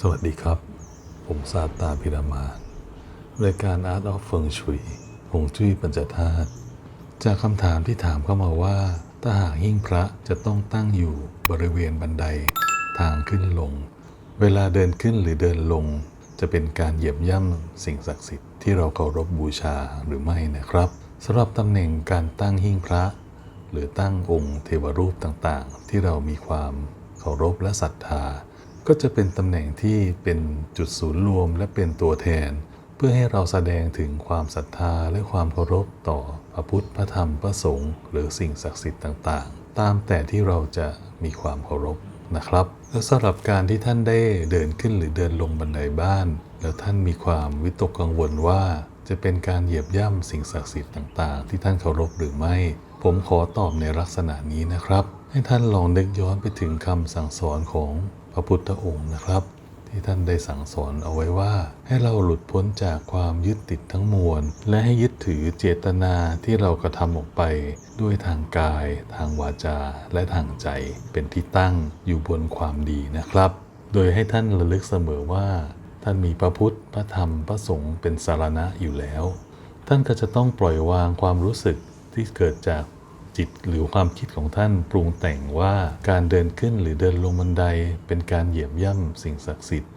สวัสดีครับ ผมซาตาพิรามานรายการ Art of Feng Shui หงจุ้ยปัญจธาตุจากคำถามที่ถามเข้ามาว่า ถ้าหากหิ้งพระจะต้องตั้งอยู่บริเวณบันไดทางขึ้นลง เวลาเดินขึ้นหรือเดินลง จะเป็นการเหยียบย่ำสิ่งศักดิ์สิทธิ์ที่เราเคารพบูชาหรือไม่นะครับสำหรับตำแหน่งการตั้งหิ้งพระ หรือตั้งองค์เทวรูปต่างๆ ที่เรามีความเคารพและศรัทธา ก็จะเป็นตำแหน่งที่เป็นจุดศูนย์รวมและเป็นตัวแทน เพื่อให้เราแสดงถึงความศรัทธาและความเคารพต่อพระพุทธพระธรรมพระสงฆ์หรือสิ่งศักดิ์สิทธิ์ต่างๆ ตามแต่ที่เราจะมีความเคารพนะครับ และสำหรับการที่ท่านได้เดินขึ้นหรือเดินลงบันไดบ้าน แล้วท่านมีความวิตกกังวลว่า จะเป็นการเหยียบย่ำสิ่งศักดิ์สิทธิ์ต่างๆ ที่ท่านเคารพหรือไม่ ผมขอตอบในลักษณะนี้นะครับ ให้ท่านลองนึกย้อนไปถึงคำสั่งสอนของ พระพุทธองค์นะครับ ที่ท่านได้สั่งสอนเอาไว้ว่า ให้เราหลุดพ้นจากความยึดติดทั้งมวล และให้ยึดถือเจตนาที่เรากระทำออกไปด้วยทางกาย ทางวาจา และทางใจเป็นที่ตั้งอยู่บนความดีนะครับ โดยให้ท่านระลึกเสมอว่า ท่านมีพระพุทธพระธรรมพระสงฆ์เป็นสารณะอยู่แล้ว ท่านก็จะต้องปล่อยวางความรู้สึกที่เกิดจาก จิตหรือความคิดของท่านปรุงแต่งว่าการเดินขึ้นหรือเดินลงบันไดเป็นการเหยียบย่ำสิ่งศักดิ์สิทธิ์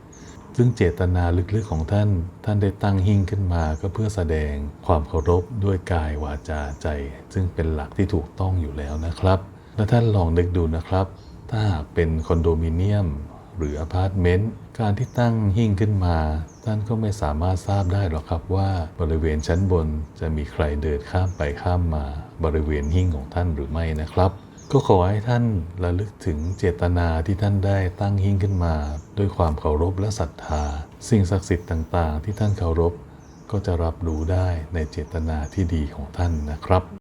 ซึ่งเจตนาลึกๆของท่าน ท่านได้ตั้งหิ้งขึ้นมาก็เพื่อแสดงความเคารพด้วยกายวาจาใจ ซึ่งเป็นหลักที่ถูกต้องอยู่แล้วนะครับ และท่านลองนึกดูนะครับ ถ้าหากเป็นคอนโดมิเนียม หรืออพาร์ตเมนต์การที่ตั้งหิ้งขึ้นมา ท่านก็ไม่สามารถทราบได้หรอกครับว่าบริเวณชั้นบนจะมีใครเดินข้ามไปข้ามมา บริเวณหิ้งของท่านหรือไม่นะครับ ก็ขอให้ท่านระลึกถึงเจตนาที่ท่านได้ตั้งหิ้งขึ้นมา ด้วยความเคารพและศรัทธา สิ่งศักดิ์สิทธิ์ต่าง ๆ ที่ท่านเคารพก็จะรับรู้ได้ในเจตนาที่ดีของท่านนะครับ